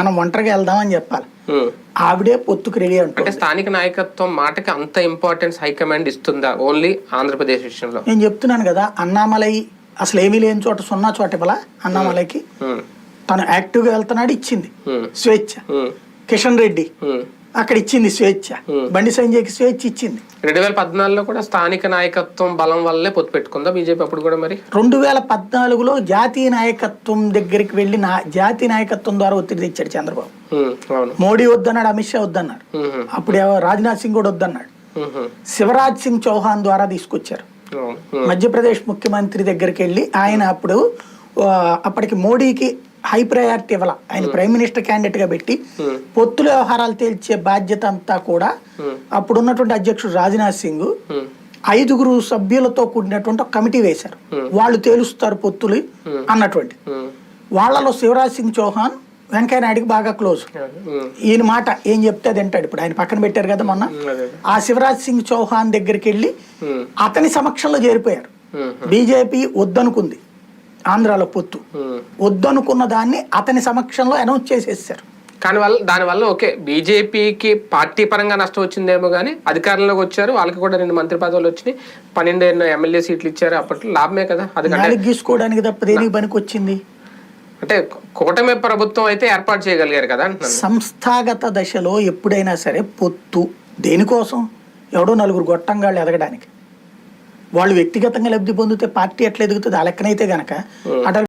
మనం ఒంటరిగా వెళ్దామని చెప్పాలి. ఆవిడే పొత్తుకు రెడీ అంటే స్థానిక నాయకత్వం మాటకి అంత ఇంపార్టెన్స్ హైకమాండ్ ఇస్తుందా ఓన్లీ ఆంధ్రప్రదేశ్ విషయంలో నేను చెప్తున్నాను కదా అన్నామలై అసలు ఏమీ లేని చోట సున్నా చోట ఇవ్వాల అన్నామలైకి. తను యాక్టివ్గా వెళ్తున్నాడు ఇచ్చింది. స్వేచ్ఛ. కిషన్ రెడ్డి. అక్కడ ఇచ్చింది స్వేచ్ఛ. బండి సంజయ్కి స్వేచ్ఛ ఇచ్చింది. రెండు వేల పద్నాలుగులో కూడా స్థానిక నాయకత్వం బలం వల్లే పొత్తు పెట్టుకుందా బీజేపీ అప్పుడు కూడా మరి? రెండు వేల పద్నాలుగులో జాతీయ నాయకత్వం దగ్గరికి వెళ్ళి నా జాతీయ నాయకత్వం ద్వారా ఒత్తిడి తెచ్చాడు చంద్రబాబు. మోడీ వద్దన్నాడు అమిత్ షా వద్దన్నాడు. అప్పుడు రాజ్నాథ్ సింగ్ కూడా వద్దన్నాడు. శివరాజ్ సింగ్ చౌహాన్ ద్వారా తీసుకొచ్చారు. మధ్యప్రదేశ్ ముఖ్యమంత్రి దగ్గరికి వెళ్ళి ఆయన అప్పుడు అప్పటికి మోడీకి హై ప్రయారిటీ ఇవ్వాల ఆయన ప్రైమ్ మినిస్టర్ క్యాండిడేట్గా పెట్టి Hmm. పొత్తుల వ్యవహారాలు తేల్చే బాధ్యత అంతా కూడా Hmm. అప్పుడు ఉన్నటువంటి అధ్యక్షుడు రాజ్నాథ్ సింగ్ ఉమ్. ఐదుగురు సభ్యులతో కూడినటువంటి ఒక కమిటీ వేశారు Hmm. వాళ్ళు తేలుస్తారు పొత్తులు అన్నటువంటి. వాళ్ళలో శివరాజ్ సింగ్ చౌహాన్ వెంకయ్య నాయుడుకి బాగా క్లోజ్. ఈయన మాట ఏం చెప్తే అది వింటాడు ఇప్పుడు ఆయన పక్కన పెట్టారు కదా మొన్న ఆ శివరాజ్ సింగ్ చౌహాన్ దగ్గరికి వెళ్ళి. అతని సమక్షంలో చేరిపోయారు. బీజేపీ వద్దనుకుంది ఆంధ్రాలో పొత్తు. ఉమ్. వద్దనుకున్న దాన్ని అతని సమక్షంలో అనౌన్స్ చేసేసారు. కానీ వల్ల దానివల్ల ఓకే బీజేపీకి పార్టీ పరంగా నష్టం వచ్చిందేమో కానీ అధికారంలోకి వచ్చారు. వాళ్ళకి కూడా రెండు మంత్రి పదవులు వచ్చినాయి. పన్నెండు ఎన్నో ఎమ్మెల్యే సీట్లు ఇచ్చారు. అప్పట్లో లాభమే కదా. అది నాలుగు గీసుకోవడానికి తప్ప దేనికి పనికి వచ్చింది అంటే కూటమి ప్రభుత్వం అయితే ఏర్పాటు చేయగలిగారు కదా సంస్థాగత దశలో ఎప్పుడైనా సరే పొత్తు. దేనికోసం? ఎవడో నలుగురు గొట్టంగాళ్ళు ఎదగడానికి. వాళ్ళు వ్యక్తిగతంగా లబ్ధి పొందితే పార్టీ ఎట్లా ఎదుగుతుంది. ఆ లెక్కనైతే గనక అటల్